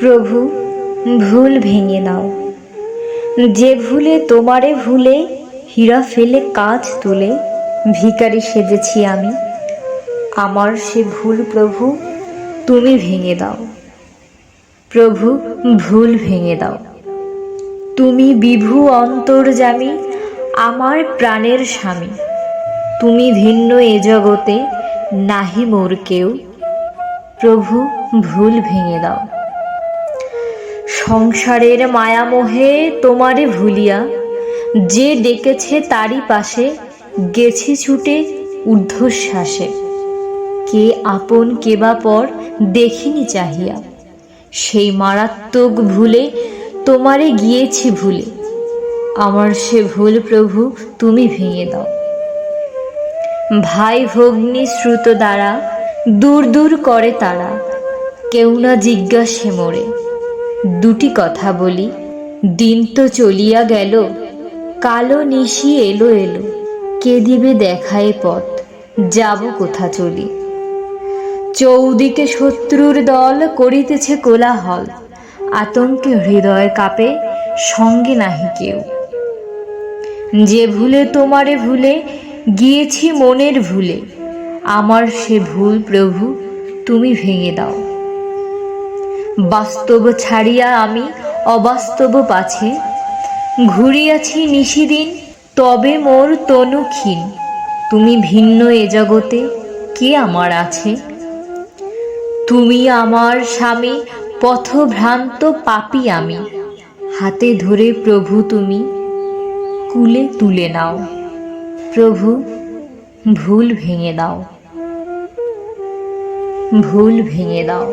প্রভু, ভুল ভেঙে দাও যে ভুলে তোমারে ভুলে হীরা ফেলে কাজ তুলে, ভিখারি সেজেছি আমি। আমার সে ভুল প্রভু, তুমি ভেঙে দাও। প্রভু, ভুল ভেঙে দাও। তুমি বিভু অন্তর্জামী আমার প্রাণের স্বামী। তুমি ভিন্ন এ জগতে, নাহি মোর কেউ। প্রভু, ভুল ভেঙে দাও। সংসারের মায়ামোহে তোমারে ভুলিয়া, যে ডেকেছে তারই পাশে, গেছি ছুটে ঊর্ধ্বশ্বাসে। কে আপন কে বা পর দেখিনি চাহিয়া, সেই মারাত্মক ভুলে তোমারে গিয়েছি ভুলে। আমার সে ভুল প্রভু তুমি ভেঙে দাও। ভাই ভগ্নী শ্রুত দ্বারা দূর দূর করে তারা, কেউ না জিজ্ঞাসে মোরে। দুটি কথা বলি। দিন তো চলিয়া গেল, কালো নিশি এলো এলো, কে দিবে দেখায় পথ, যাব কোথা চলি। চৌদিকে শত্রুর দল করিতেছে কোলাহল, আতঙ্কে হৃদয় কাঁপে, সঙ্গে নাহি কেউ। যে ভুলে তোমারে ভুলে, গিয়েছি মনের ভুলে, আমার সে ভুল প্রভু, তুমি ভেঙে দাও। বাস্তব ছাড়িয়া আমি অবাস্তব পাছে। ঘুরিয়াছি নিশিদিন, তবে মোর তনু ক্ষীণ তুমি ভিন্ন এ জগতে কে আমার আছে? তুমি আমার স্বামী, পথভ্রান্ত পাপি আমি। হাতে ধরে প্রভু তুমি, কুলে তুলে নাও। প্রভু, ভুল ভেঙে দাও। ভুল ভেঙে দাও।